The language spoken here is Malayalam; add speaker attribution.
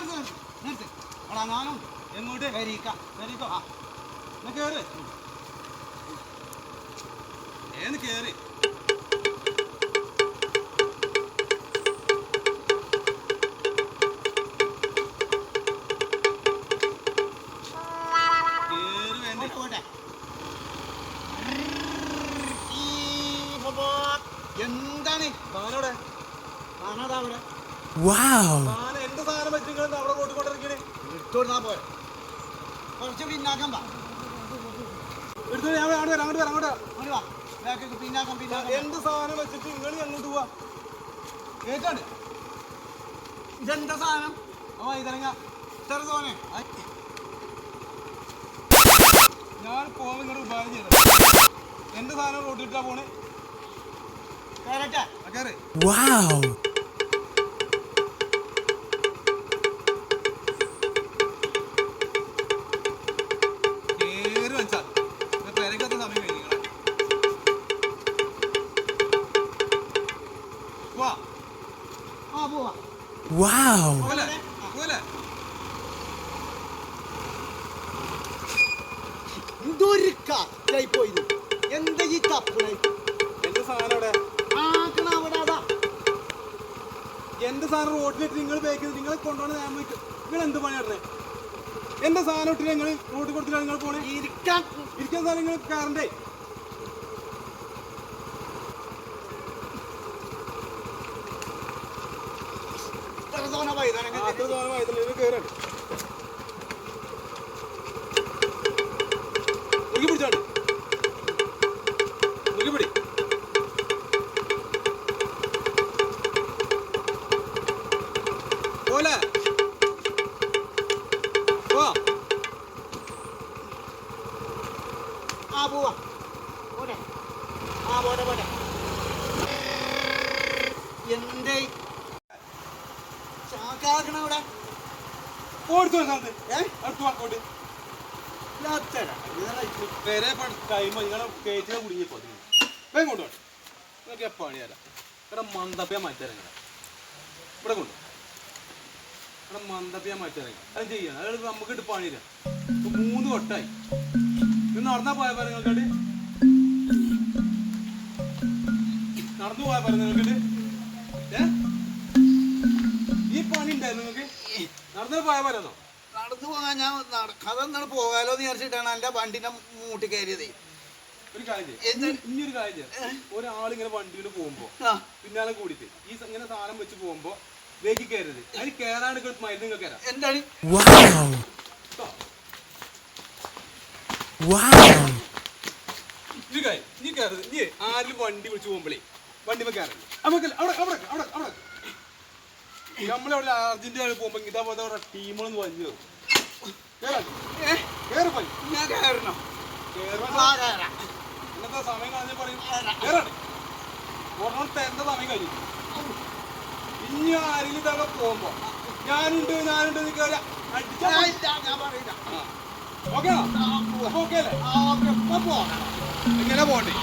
Speaker 1: നിർത്ത്
Speaker 2: നിർത്ത് അവിടെ
Speaker 1: അങ്ങാനും
Speaker 2: എങ്ങോട്ട്? വരിക്ക
Speaker 3: വരിക്കോ.
Speaker 1: ആ എന്നാ കേറ്. ഏന്ന് കേറി. എന്താണ്? വാവ്.
Speaker 2: എടുത്തോടുന്നാ പോരെ കുറച്ച് പിന്നാക്കം വാ.
Speaker 1: എടുത്തു ഞാൻ അങ്ങോട്ട് വരാം അങ്ങോട്ട് വരാം അങ്ങോട്ട്
Speaker 2: അങ്ങോട്ട് വാ. ബാക്കി പിന്നാക്കം പിന്നാക്കം.
Speaker 1: എന്ത് സാധനം വെച്ചിട്ട് നിങ്ങൾ അങ്ങോട്ട് പോവാ? കേട്ടാണ്
Speaker 2: ഇതെന്താ സാധനം?
Speaker 1: ഓ ഇതരങ്ങ.
Speaker 2: ഇത്ര തോനെ
Speaker 1: ഞാൻ പോകുന്ന ഇങ്ങോട്ട് ഉപകാരം ചെയ്തത് എന്റെ സാധനം റോട്ടിട്ടാ പോണേ?
Speaker 2: കയറട്ടെ.
Speaker 1: ആ വാ.
Speaker 2: ആ പോവാ.
Speaker 3: Wow!
Speaker 1: പോലെ പോലെ
Speaker 2: എന്തൊരു കത്തായി പോയത്? എന്താ ഈ തപ്പണേ
Speaker 1: എന്റെ സാധനം അവിടെ?
Speaker 2: ആക്കണ അവിടെ അതാ.
Speaker 1: എന്റെ സാധനം റോഡിലിട്ട് നിങ്ങൾ ബേക്ക് നിങ്ങൾ കൊണ്ടുപോകണ ഞാൻ പോയിട്ട്. നിങ്ങൾ എന്ത് പണിയാടണേ എന്റെ സാധനം ഇട്ടിട്ട് നിങ്ങൾ റോഡിൽ കൊടുത്തിട്ടാണ് നിങ്ങൾ പോണേ?
Speaker 2: ഇരിക്കാൻ.
Speaker 1: ഇരിക്കാൻ സാധനം നിങ്ങൾ കയറണ്ടേ?
Speaker 2: തോനെ വൈതാനങ്ങൾ
Speaker 1: അത്ര തോന്നുന്നു വയസ്സിൽ കയറാണ് മുറുകി പിടിച്ചാണ്ട് മുറുകി പിടി. പോലെ.
Speaker 2: ആ പോവാ. പോട്ടെ ആ പോട്ടെ പോട്ടെ എന്തേ ചാക്കാക്കണ അവിടെ
Speaker 1: ഓടിച്ചു വന്നത്
Speaker 2: ഏ?
Speaker 1: അടുത്ത് വാക്കോട്ട്? വരെ ടൈം നിങ്ങളെ കയറ്റിനെ കുടുങ്ങിപ്പോ വേഗം കൊണ്ടുപോകണം നിങ്ങൾക്ക് എപ്പോൾ പണി തരാം? ഇവിടെ മന്ദപ്പ മാറ്റിത്തരാം ഇവിടെ കൊണ്ടു ഇവിടെ മന്ദപ്പ മാറ്റിത്തരാം അത് ചെയ്യണം അത് നമുക്ക് ഇട്ട് പണിയില്ല. മൂന്ന് കൊട്ടായി. ഇത് നടന്നാ പോയ പറ നിങ്ങൾക്കത് നടന്നു പോയ പറ നിങ്ങൾക്കിട്ട് ഏ? നടന്നു പോയ പോലെന്നോ
Speaker 2: നടന്നു പോകാൻ ഞാൻ നടക്കാതെ എന്താണ് പോകാലോ എന്ന് വിചാരിച്ചിട്ടാണ് എന്റെ വണ്ടിന്റെ മൂട്ടി കയറിയത്.
Speaker 1: ഒരു കാര്യം ചെയ്യ്.
Speaker 2: എന്ത്?
Speaker 1: ഇനി- ഇനി ഒരു കാര്യം ഒരാളിങ്ങനെ വണ്ടിയിൽ പോകുമ്പോ പിന്നാലെ കൂടിയിട്ട് ഈ ഇങ്ങനെ സാധനം വെച്ച് പോകുമ്പോ വേഗി കയറരുത് അതിന് കയറാണ്ട് മരുന്ന് നിങ്ങൾ കയറാം
Speaker 2: എന്താണ്!
Speaker 1: ഇനി നീ കയറരുത് ഇനി ആരും വണ്ടി വിളിച്ച് പോകുമ്പോഴേ വണ്ടി കയറരുത് അവിടെ അവിടെ അവിടെ നമ്മളവിടെ അർജന്റീന പോകുമ്പോ ഇതാ പോലെ ടീമുകളൊന്നും വലിഞ്ഞു പോയി.
Speaker 2: ഞാൻ കയറണം
Speaker 1: ഇന്നത്തെ സമയം കളഞ്ഞ പറയും കയറണ്ടേ ഒരെണ്ണം തരേണ്ട സമയം കഴിഞ്ഞു? ഇനി ആരെങ്കിലും ഇതൊക്കെ പോകുമ്പോ ഞാനുണ്ട് ഞാനുണ്ട് കയറി
Speaker 2: പറയില്ല.
Speaker 1: ഓക്കെ. ഓക്കെ അല്ലേ എങ്ങനെ പോകണ്ടേ?